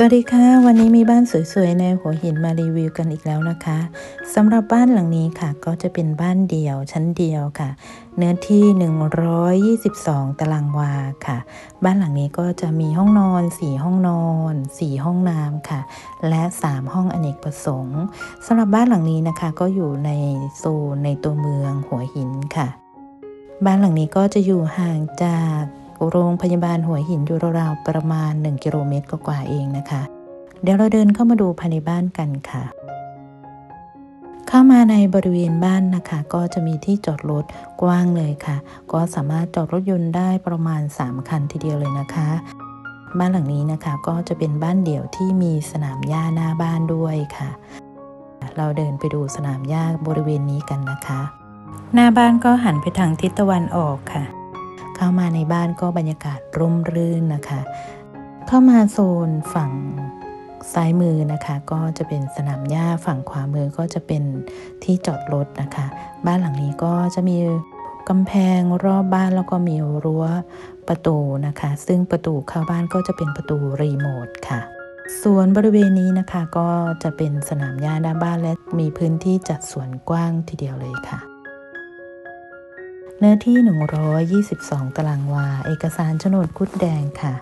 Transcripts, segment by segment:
สวัสดีค่ะ วันนี้มีบ้านสวยๆในหัวหินมารีวิวกันอีกแล้วนะคะสำหรับบ้านหลังนี้ค่ะ ก็จะเป็นบ้านเดี่ยวชั้นเดียวค่ะ เนื้อที่ 122 ตารางวาค่ะ บ้านหลังนี้ก็จะมีห้องนอน 4 ห้องนอน 4 ห้องน้ำค่ะ และ 3 ห้องอเนกประสงค์สำหรับบ้านหลังนี้นะคะ ก็อยู่ในโซนในตัวเมืองหัวหินค่ะ บ้านหลังนี้ก็จะอยู่ห่างจาก โรงพยาบาลหัวหินอยู่ราวๆประมาณ 1 กิโลเมตรกว่าเองนะคะ เดี๋ยวเราเดินเข้ามาดูภายในบ้านกันค่ะ เข้ามาในบริเวณบ้านนะคะ ก็จะมีที่จอดรถกว้างเลยค่ะ ก็สามารถจอดรถยนต์ได้ประมาณ 3 คันทีเดียวเลยนะคะ บ้านหลังนี้นะคะก็จะเป็นบ้านเดี่ยวที่มีสนามหญ้าหน้าบ้านด้วยค่ะ เราเดินไปดูสนามหญ้าบริเวณนี้กันนะคะ หน้าบ้านก็หันไปทางทิศตะวันออกค่ะามาในบ้านก็บรรยากาศร่มรื่นนะคะ เข้ามาโซนฝั่งซ้ายมือนะคะ ก็จะเป็นสนามหญ้าฝั่งขวามือก็จะเป็นที่จอดรถนะคะ บ้านหลังนี้ก็จะมีกำแพงรอบบ้านแล้วก็มีรั้วประตูนะคะ ซึ่งประตูเข้าบ้านก็จะเป็นประตูรีโมทค่ะส่วนบริเวณนี้นะคะก็จะเป็นสนามหญ้าหน้าบ้านและมีพื้นที่จัดสวนกว้างทีเดียวเลยค่ะ เนื้อที่ 122 ตารางวา เอกสารโฉนดคุดแดงค่ะ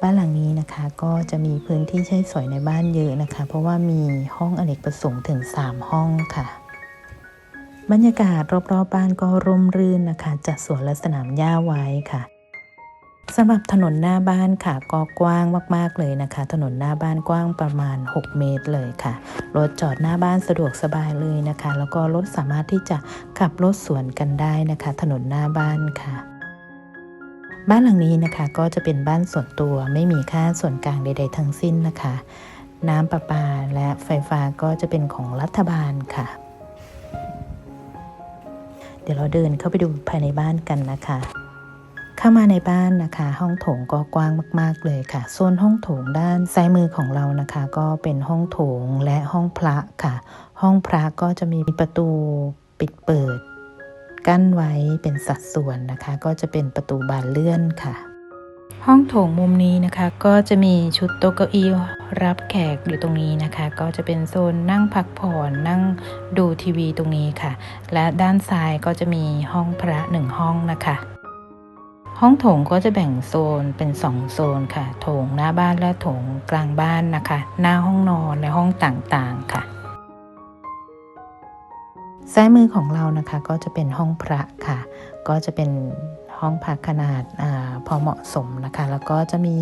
บ้านหลังนี้นะคะก็จะมีพื้นที่ใช้สอยในบ้านเยอะนะคะ เพราะว่ามีห้องอเนกประสงค์ถึง 3 ห้องค่ะ บรรยากาศรอบๆบบ้านก็ร่มรื่นนะคะ จัดสวนและสนามหญ้าไว้ค่ะ สำหรับถนนหน้าบ้านค่ะก็กว้างมาก ๆ เลยนะคะ ถนนหน้าบ้านกว้างประมาณ 6 เมตรเลยค่ะ รถจอดหน้าบ้านสะดวกสบายเลยนะคะ แล้วก็รถสามารถที่จะขับรถสวนกันได้นะคะ ถนนหน้าบ้านค่ะบ้านหลังนี้นะคะก็จะเป็นบ้านส่วนตัวไม่มีค่าส่วนกลางใด ๆ ทั้งสิ้นนะคะ น้ำประปาและไฟฟ้าก็จะเป็นของรัฐบาลค่ะ เดี๋ยวเราเดินเข้าไปดูภายในบ้านกันนะคะ เข้ามาในบ้านนะคะ ห้องโถงก็กว้างมาก ๆเลยค่ะโซนห้องโถงด้านซ้ายมือของเรานะคะ ก็เป็นห้องโถงและห้องพระค่ะ ห้องพระก็จะมีประตูปิดเปิด กั้นไว้เป็นสัดส่วนนะคะ ก็จะเป็นประตูบานเลื่อนค่ะห้องโถงมุมนี้นะคะก็จะมีชุดโต๊ะเก้าอี้รับแขกอยู่ตรงนี้นะคะ ก็จะเป็นโซนนั่งพักผ่อนนั่งดูทีวีตรงนี้ค่ะ และด้านซ้ายก็จะมีห้องพระหนึ่งห้องนะคะ ห้องโถงก็จะแบ่งโซนเป็นสองโซนค่ะ โถงหน้าบ้านและโถงกลางบ้านนะคะ หน้าห้องนอนและห้องต่างๆค่ะ ซ้ายมือของเรานะคะก็จะเป็นห้องพระค่ะ ก็จะเป็นห้องพักขนาดอาพอเหมาะสมนะคะ แล้วก็จะมี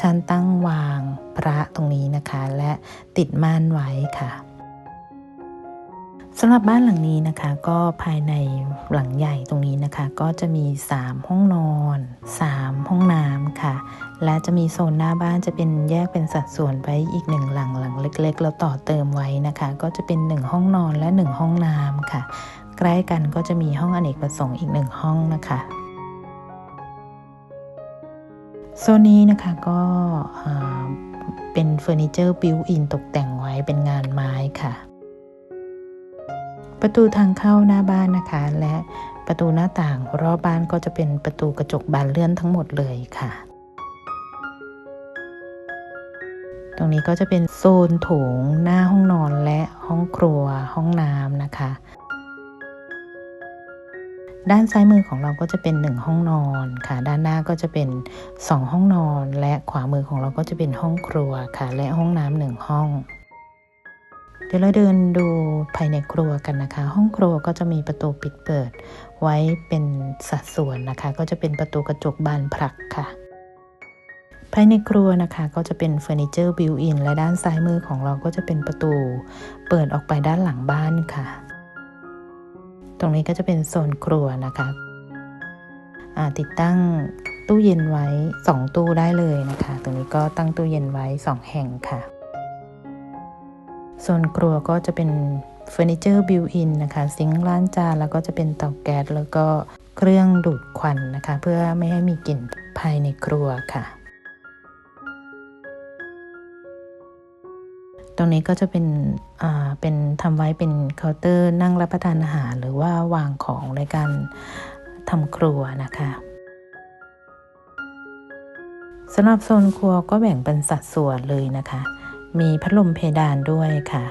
ชั้นตั้งวางพระตรงนี้นะคะ และติดม่านไว้ค่ะ สำหรับบ้านหลังนี้นะคะก็ภายในหลังใหญ่ตรงนี้นะคะ ก็จะมี 3 ห้องนอน 3 ห้องน้ำค่ะ และจะมีโซนหน้าบ้านจะเป็นแยกเป็นสัดส่วนไว้อีกหนึ่งหลังหลังเล็ก ๆ แล้วต่อเติมไว้นะคะ ก็จะเป็น 1 ห้องนอนและ 1 ห้องน้ำค่ะ ใกล้กันก็จะมีห้องอเนกประสงค์อีกหนึ่งห้องนะคะโซนนี้นะคะก็เป็นเฟอร์นิเจอร์บิวอินตกแต่งไว้เป็นงานไม้ค่ะ ประตูทางเข้าหน้าบ้านนะคะ และประตูหน้าต่างรอบบ้านก็จะเป็นประตูกระจกบานเลื่อนทั้งหมดเลยค่ะ ตรงนี้ก็จะเป็นโซนโถงหน้าห้องนอนและห้องครัวห้องน้ำนะคะ ด้านซ้ายมือของเราก็จะเป็น 1 ห้องนอนค่ะ ด้านหน้าก็จะเป็น 2 ห้องนอน และขวามือของเราก็จะเป็นห้องครัวค่ะ และห้องน้ำหนึ่งห้อง ดี๋ยวเราเดินดูภายในครัวกันนะคะ ห้องครัวก็จะมีประตูปิดเปิด ไว้เป็นสัดส่วนนะคะ ก็จะเป็นประตูกระจกบานผลักค่ะ ภายในครัวนะคะก็จะเป็นเฟอร์นิเจอร์บิวอินและด้านซ้ายมือของเราก็จะเป็นประตู เปิดออกไปด้านหลังบ้านค่ะ ตรงนี้ก็จะเป็นโซนครัวนะคะติดตั้งตู้เย็นไว้ 2 ตู้ได้เลยนะคะ ตรงนี้ก็ตั้งตู้เย็นไว้ 2 แห่งค่ะ โซนครัวก็จะเป็นเฟอร์นิเจอร์บิวอินนะคะซิงค์ล้างจานแล้วก็จะเป็นเตาแก๊สแล้วก็เครื่องดูดควันนะคะ เพื่อไม่ให้มีกลิ่นภายในครัวค่ะ ตรงนี้ก็จะเป็นอ่าเป็นทำไว้เป็นเคาน์เตอร์นั่งรับประทานอาหาร หรือว่าวางของในการทำครัวนะคะสำหรับโซนครัวก็แบ่งเป็นสัดส่วนเลยนะคะ มีพัดลมเพดานด้วยค่ะ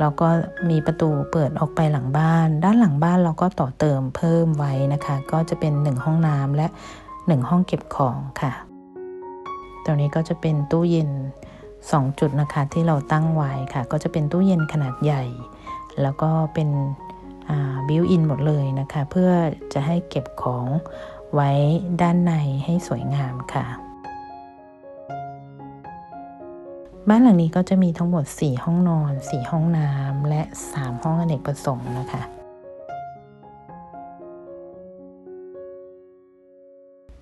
แล้วก็มีประตูเปิดออกไปหลังบ้าน ด้านหลังบ้านเราก็ต่อเติมเพิ่มไว้นะคะ ก็จะเป็น 1 ห้องน้ำและ 1 ห้องเก็บของค่ะ ตรงนี้ก็จะเป็นตู้เย็น 2 จุดนะคะที่เราตั้งไว้ค่ะ ก็จะเป็นตู้เย็นขนาดใหญ่ แล้วก็เป็นบิวอินหมดเลยนะคะ เพื่อจะให้เก็บของไว้ด้านในให้สวยงามค่ะ บ้านหลังนี้ก็จะมีทั้งหมด 4 ห้องนอน 4 ห้องน้ำและ 3 ห้องอเนกประสงค์นะคะ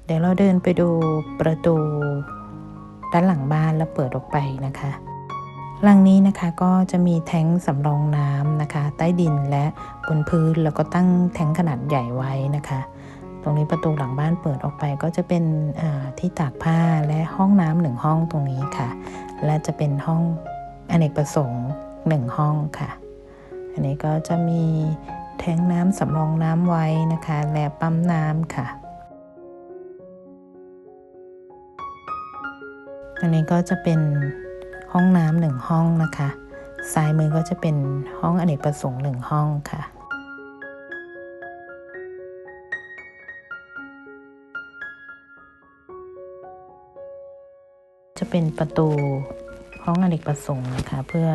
เดี๋ยวเราเดินไปดูประตูด้านหลังบ้านแล้วเปิดออกไปนะคะ หลังนี้นะคะก็จะมีแท้งสำรองน้ำนะคะ ใต้ดินและบนพื้นแล้วก็ตั้งแท้งขนาดใหญ่ไว้นะคะ ตรงนี้ประตูหลังบ้านเปิดออกไปก็จะเป็นที่ตากผ้าและห้องน้ำหนึ่งห้องตรงนี้ค่ะ และจะเป็นห้องอเนกประสงค์หนึ่งห้องค่ะ อันนี้ก็จะมีแทงน้ำสำรองน้ำไว้นะคะ และปั๊มน้ำค่ะ อันนี้ก็จะเป็นห้องน้ำหนึ่งห้องนะคะ ซ้ายมือก็จะเป็นห้องอเนกประสงค์หนึ่งห้องค่ะ เป็นประตูห้องอเนกประสงค์นะคะ เพื่อ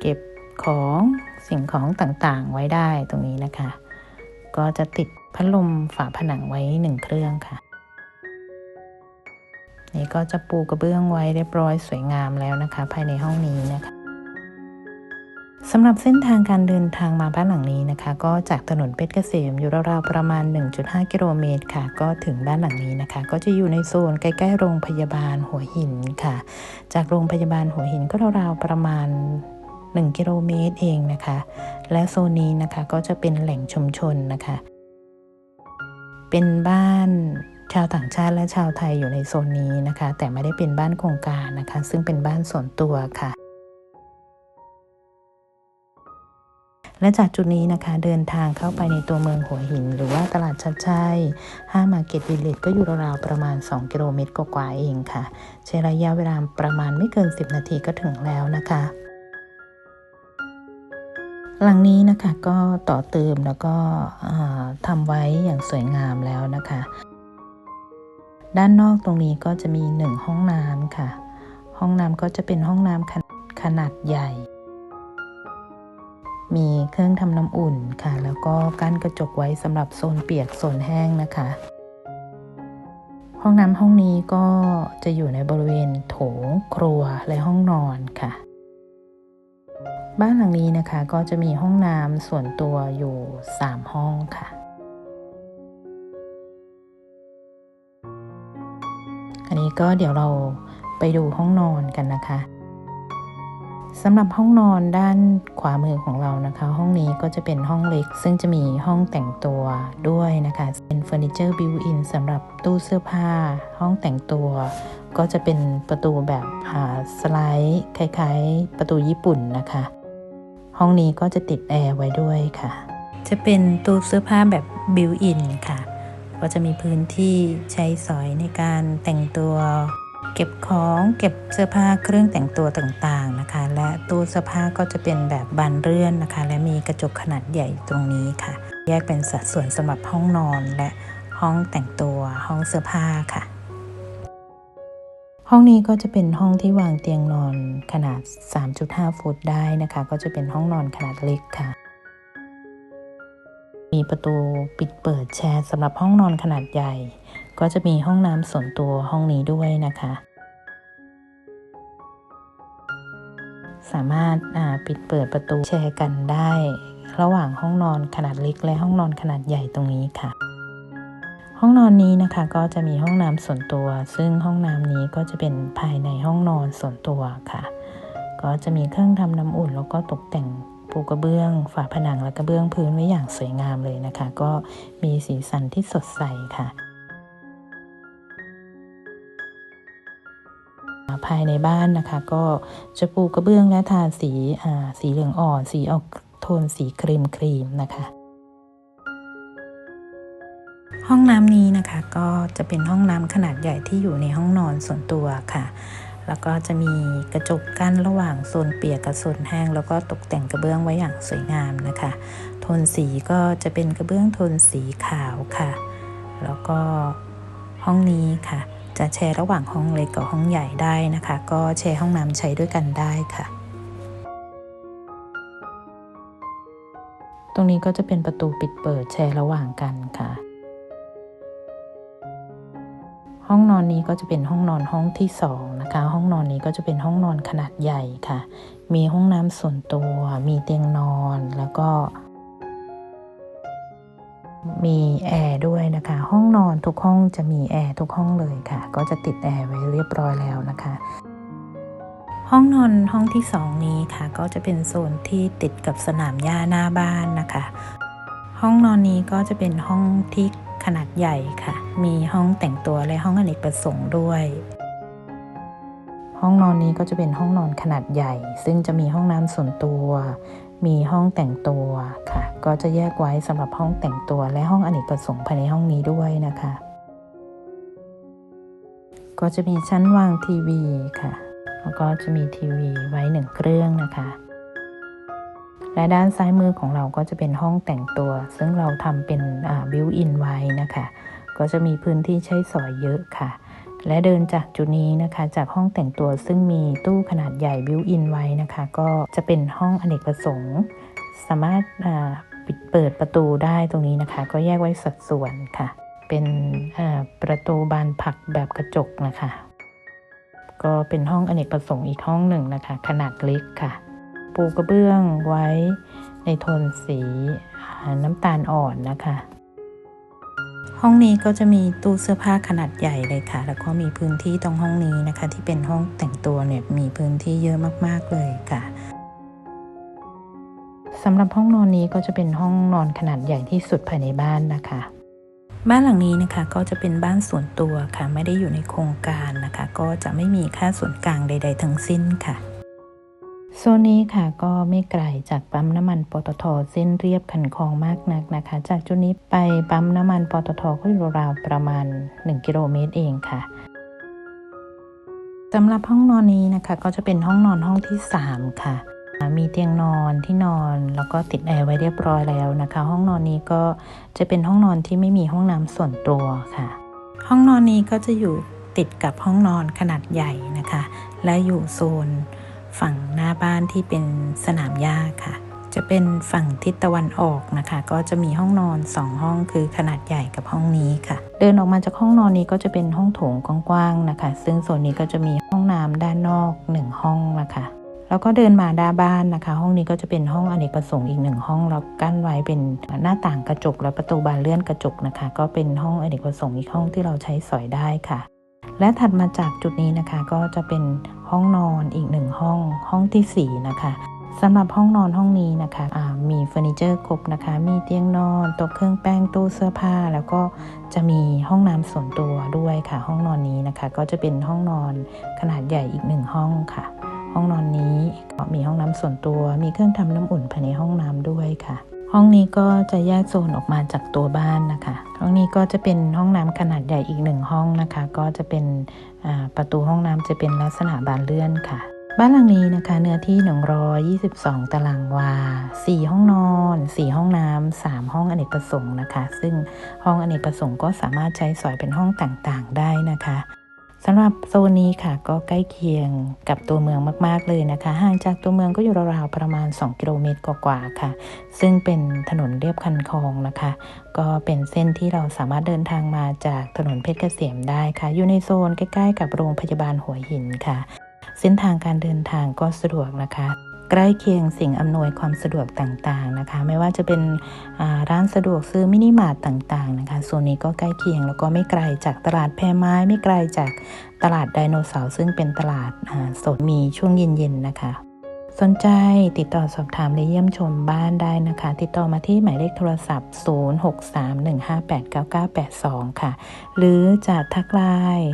เก็บของสิ่งของต่างๆไว้ได้ตรงนี้นะคะ ก็จะติดพัดลมฝาผนังไว้หนึ่งเครื่องค่ะ นี่ก็จะปูกระเบื้องไว้เรียบร้อยสวยงามแล้วนะคะ ภายในห้องนี้นะคะ สำหรับเส้นทางการเดินทางมาบ้านหลังนี้นะคะ ก็จากถนนเพชรเกษมอยู่ราวๆประมาณ 1.5 กิโลเมตรค่ะ ก็ถึงบ้านหลังนี้นะคะ ก็จะอยู่ในโซนใกล้ๆโรงพยาบาลหัวหินค่ะ จากโรงพยาบาลหัวหินก็ราวๆประมาณ 1 กิโลเมตรเองนะคะ และโซนนี้นะคะก็จะเป็นแหล่งชุมชนนะคะ เป็นบ้านชาวต่างชาติและชาวไทยอยู่ในโซนนี้นะคะ แต่ไม่ได้เป็นบ้านโครงการนะคะ ซึ่งเป็นบ้านส่วนตัวค่ะ และจากจุดนี้นะคะเดินทางเข้าไปในตัวเมืองหัวหิน หรือว่าตลาดชัดชัยห้ามาเก็ตวิลเลจก็อยู่ราวๆประมาณ 2 กิโลเมตรกว่าๆเองค่ะ ใช้ระยะเวลาประมาณไม่เกิน 10 นาทีก็ถึงแล้วนะคะหลังนี้นะคะก็ต่อเติมแล้วก็ทำไว้อย่างสวยงามแล้วนะคะ ด้านนอกตรงนี้ก็จะมีหนึ่งห้องน้ำค่ะ ห้องน้ำก็จะเป็นห้องน้ำขนาดใหญ่ มีเครื่องทำน้ำอุ่นค่ะ แล้วก็กั้นกระจกไว้สำหรับโซนเปียกโซนแห้งนะคะ ห้องน้ำห้องนี้ก็จะอยู่ในบริเวณโถงครัวและห้องนอนค่ะ บ้านหลังนี้นะคะก็จะมีห้องน้ำส่วนตัวอยู่ 3 ห้องค่ะอันนี้ก็เดี๋ยวเราไปดูห้องนอนกันนะคะ สำหรับห้องนอนด้านขวามือของเรานะคะ ห้องนี้ก็จะเป็นห้องเล็ก ซึ่งจะมีห้องแต่งตัวด้วยนะคะ เป็นเฟอร์นิเจอร์บิวอินสำหรับตู้เสื้อผ้า ห้องแต่งตัว ก็จะเป็นประตูแบบสไลด์คล้ายๆ ประตูญี่ปุ่นนะคะ ห้องนี้ก็จะติดแอร์ไว้ด้วยค่ะ จะเป็นตู้เสื้อผ้าแบบบิวอินค่ะ ก็จะมีพื้นที่ใช้สอยในการแต่งตัว เก็บของเก็บเสื้อผ้าเครื่องแต่งตัวต่างๆ ตู้เสื้อผ้าก็จะเป็นแบบบานเลื่อนนะคะ และมีกระจกขนาดใหญ่ตรงนี้ค่ะ แยกเป็นสัดส่วนสำหรับห้องนอนและห้องแต่งตัวห้องเสื้อผ้าค่ะ ห้องนี้ก็จะเป็นห้องที่วางเตียงนอนขนาด 3.5 ฟุตได้นะคะ ก็จะเป็นห้องนอนขนาดเล็กค่ะ มีประตูปิดเปิดแชร์สำหรับห้องนอนขนาดใหญ่ ก็จะมีห้องน้ำส่วนตัวห้องนี้ด้วยนะคะ สามารถปิดเปิดประตูแชร์กันได้ ระหว่างห้องนอนขนาดเล็ก และห้องนอนขนาดใหญ่ตรงนี้ค่ะ ห้องนอนนี้นะคะก็จะมีห้องน้ำส่วนตัว ซึ่งห้องน้ำนี้ก็จะเป็นภายในห้องนอนส่วนตัวค่ะ ก็จะมีเครื่องทำน้ำอุ่น แล้วก็ตกแต่งปูกระเบื้อง ฝาผนังและกระเบื้องพื้นไว้อย่างสวยงามเลยนะคะ ก็มีสีสันที่สดใสค่ะายในบ้านนะคะ ก็จะปูกระเบื้องและทาสีสีเหลืองอ่อน สีออกโทนสีครีมครีมนะคะห้ห้องน้ำนี้นะคะก็จะเป็นห้องน้ำขนาดใหญ่ที่อยู่ในห้องนอนส่วนตัวค่ะ แล้วก็จะมีกระจกกั้นระหว่างโซนเปียกกับโซนแห้ง แล้วก็ตกแต่งกระเบื้องไว้อย่างสวยงามนะคะ โทนสีก็จะเป็นกระเบื้องโทนสีขาวค่ะ แล้วก็ห้องนี้ค่ะ จะแชร์ระหว่างห้องเล็กกับห้องใหญ่ได้นะคะ ก็แชร์ห้องน้ำใช้ด้วยกันได้ค่ะ ตรงนี้ก็จะเป็นประตูปิดเปิดแชร์ระหว่างกันค่ะ ห้องนอนนี้ก็จะเป็นห้องนอนห้องที่สองนะคะ ห้องนอนนี้ก็จะเป็นห้องนอนขนาดใหญ่ค่ะ มีห้องน้ำส่วนตัว มีเตียงนอนแล้วก็ มีแอร์ด้วยนะคะ ห้องนอนทุกห้องจะมีแอร์ทุกห้องเลยค่ะ ก็จะติดแอร์ไว้เรียบร้อยแล้วนะคะ ห้องนอนห้องที่สองนี้ค่ะ ก็จะเป็นโซนที่ติดกับสนามหญ้าหน้าบ้านนะคะ ห้องนอนนี้ก็จะเป็นห้องที่ขนาดใหญ่ค่ะ มีห้องแต่งตัวและห้องอเนกประสงค์ด้วย ห้องนอนนี้ก็จะเป็นห้องนอนขนาดใหญ่ ซึ่งจะมีห้องน้ำส่วนตัว มีห้องแต่งตัวค่ะ ก็จะแยกไว้สำหรับห้องแต่งตัวและห้องอเนกประสงค์ภายในห้องนี้ด้วยนะคะ ก็จะมีชั้นวางทีวีค่ะ แล้วก็จะมีทีวีไว้หนึ่งเครื่องนะคะ และด้านซ้ายมือของเราก็จะเป็นห้องแต่งตัว ซึ่งเราทำเป็นบิวอินไว้นะคะ ก็จะมีพื้นที่ใช้สอยเยอะค่ะ และเดินจากจุดนี้นะคะ จากห้องแต่งตัวซึ่งมีตู้ขนาดใหญ่บิวอินไว้นะคะ ก็จะเป็นห้องอเนกประสงค์ สามารถปิดเปิดประตูได้ตรงนี้นะคะ ก็แยกไว้สัดส่วนค่ะ เป็นประตูบานผักแบบกระจกนะคะ ก็เป็นห้องอเนกประสงค์อีกห้องหนึ่งนะคะ ขนาดเล็กค่ะ ปูกระเบื้องไว้ในโทนสีน้ำตาลอ่อนนะคะ ห้องนี้ก็จะมีตู้เสื้อผ้าขนาดใหญ่เลยค่ะ แล้วก็มีพื้นที่ตรงห้องนี้นะคะ ที่เป็นห้องแต่งตัวเนี่ยมีพื้นที่เยอะมาก ๆ เลยค่ะสำหรับห้องนอนนี้ก็จะเป็นห้องนอนขนาดใหญ่ที่สุดภายในบ้านนะคะ บ้านหลังนี้นะคะก็จะเป็นบ้านส่วนตัวค่ะ ไม่ได้อยู่ในโครงการนะคะ ก็จะไม่มีค่าส่วนกลางใด ๆ ทั้งสิ้นค่ะ โซนนี้ค่ะก็ไม่ไกลจากปั๊มน้ำมันปตทเส้นเรียบคันคลองมากนักนะคะ จากจุดนี้ไปปั๊มน้ำมันปตทก็อยู่ราวประมาณ 1 กิโลเมตรเองค่ะสำหรับห้องนอนนี้นะคะก็จะเป็นห้องนอนห้องที่ 3 ค่ะ มีเตียงนอนที่นอนแล้วก็ติดแอร์ไว้เรียบร้อยแล้วนะคะ ห้องนอนนี้ก็จะเป็นห้องนอนที่ไม่มีห้องน้ำส่วนตัวค่ะ ห้องนอนนี้ก็จะอยู่ติดกับห้องนอนขนาดใหญ่นะคะ และอยู่โซน ฝั่งหน้าบ้านที่เป็นสนามหญ้าค่ะ จะเป็นฝั่งทิศตะวันออกนะคะ ก็จะมีห้องนอน2ห้องคือขนาดใหญ่กับห้องนี้ค่ะ เดินออกมาจากห้องนอนนี้ก็จะเป็นห้องโถงกว้างๆนะคะ ซึ่งโซนนี้ก็จะมีห้องน้ำด้านนอก1ห้องนะคะแล้วก็เดินมาด้าบ้านนะคะ ห้องนี้ก็จะเป็นห้องอเนกประสงค์อีกหนึ่งห้องแล้วกั้นไว้เป็นหน้าต่างกระจกและประตูบานเลื่อนกระจกนะคะ ก็เป็นห้องอเนกประสงค์อีกห้องที่เราใช้สอยได้ค่ะ และถัดมาจากจุดนี้นะคะก็จะเป็น ห้องนอนอีกหนึ่งห้อง ห้องที่4นะคะสำหรับห้องนอนห้องนี้นะคะมีเฟอร์นิเจอร์ครบนะคะ มีเตียงนอนโต๊ะเครื่องแป้งตู้เสื้อผ้า แล้วก็จะมีห้องน้ำส่วนตัวด้วยค่ะ ห้องนอนนี้นะคะ ก็จะเป็นห้องนอนขนาดใหญ่อีกหนึ่งห้องค่ะ ห้องนอนนี้มีห้องน้ำส่วนตัว มีเครื่องทำน้ำอุ่นภายในห้องน้ำด้วยค่ะ ห้องนี้ก็จะแยกโซนออกมาจากตัวบ้านนะคะ ห้องนี้ก็จะเป็นห้องน้ำขนาดใหญ่อีกหนึ่งห้องนะคะ ก็จะเป็นประตูห้องน้ำจะเป็นลักษณะบานเลื่อนค่ะ บ้านหลังนี้นะคะ เนื้อที่ 122 ตารางวา 4 ห้องนอน 4 ห้องน้ำ3ห้องอเนกประสงค์นะคะ ซึ่งห้องอเนกประสงค์ก็สามารถใช้สอยเป็นห้องต่างๆได้นะคะ สำหรับโซนนี้ค่ะก็ใกล้เคียงกับตัวเมืองมาก ๆ เลยนะคะ ห่างจากตัวเมืองก็อยู่ราวๆประมาณ 2 กิโลเมตรกว่าๆค่ะ ซึ่งเป็นถนนเรียบคันคลองนะคะ ก็เป็นเส้นที่เราสามารถเดินทางมาจากถนนเพชรเกษมได้ค่ะ อยู่ในโซนใกล้ ๆ กับโรงพยาบาลหัวหินค่ะ เส้นทางการเดินทางก็สะดวกนะคะ ใกล้เคียงสิ่งอำนวยความสะดวกต่างๆนะคะ ไม่ว่าจะเป็นร้านสะดวกซื้อมินิมาร์ตต่างๆนะคะโซนนี้ก็ใกล้เคียงแล้วก็ไม่ไกลจากตลาดแพรไม้ ไม่ไกลจากตลาดไดโนเสาร์ซึ่งเป็นตลาดสดมีช่วงเย็นๆนะคะ สนใจติดต่อสอบถามและเยี่ยมชมบ้านได้นะคะ ติดต่อมาที่หมายเลขโทรศัพท์ 0631589982 ค่ะ หรือจะทักไลน์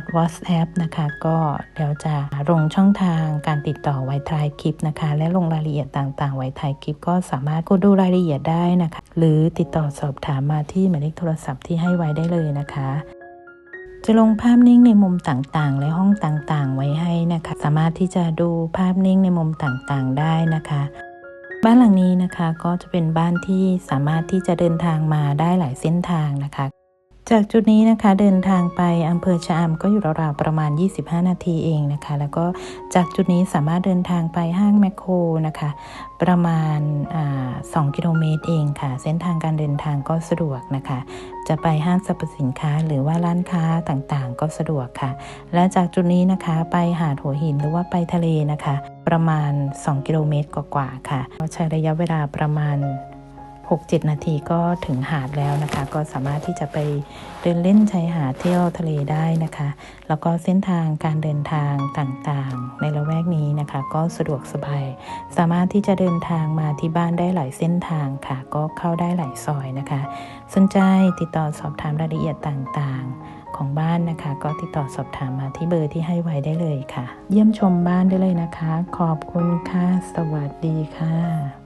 ด WhatsApp นะคะ ก็เดี๋ยวจะลงช่องทางการติดต่อไว้ท้ายคลิปนะคะ และลงรายละเอียดต่างๆ ไว้ท้ายคลิป ก็สามารถกดดูรายละเอียดได้นะคะ หรือติดต่อสอบถามมาที่หมายเลขโทรศัพท์ที่ให้ไว้ได้เลยนะคะ จะลงภาพนิ่งในมุมต่างๆ และห้องต่างๆ ไว้ให้นะคะ สามารถที่จะดูภาพนิ่งในมุมต่างๆ ได้นะคะบ้านหลังนี้นะคะก็จะเป็นบ้านที่สามารถที่จะเดินทางมาได้หลายเส้นทางนะคะ จากจุดนี้นะคะเดินทางไปอำเภอชะอำก็อยู่ราวๆประมาณ 25 นาทีเองนะคะ แล้วก็จากจุดนี้สามารถเดินทางไปห้างแมคโครนะคะ ประมาณอา2กิโลเมตรเองค่ะ เส้นทางการเดินทางก็สะดวกนะคะ จะไปห้างสรรพสินค้าหรือว่าร้านค้าต่างๆ ก็สะดวกค่ะ และจากจุดนี้นะคะไปหาดหัวหินหรือว่าไปทะเลนะคะ ประมาณ 2 กิโลเมตรกว่าๆค่ะใช้ระยะเวลาประมาณ 6-7 นาทีก็ถึงหาดแล้วนะคะ ก็สามารถที่จะไปเดินเล่นชายหาดเที่ยวทะเลได้นะคะ แล้วก็เส้นทางการเดินทางต่างๆ ในละแวกนี้นะคะ ก็สะดวกสบาย สามารถที่จะเดินทางมาที่บ้านได้หลายเส้นทางค่ะ ก็เข้าได้หลายซอยนะคะ สนใจติดต่อสอบถามรายละเอียดต่างๆของบ้านนะคะ ก็ติดต่อสอบถามมาที่เบอร์ที่ให้ไว้ได้เลยค่ะ เยี่ยมชมบ้านได้เลยนะคะ ขอบคุณค่ะ สวัสดีค่ะ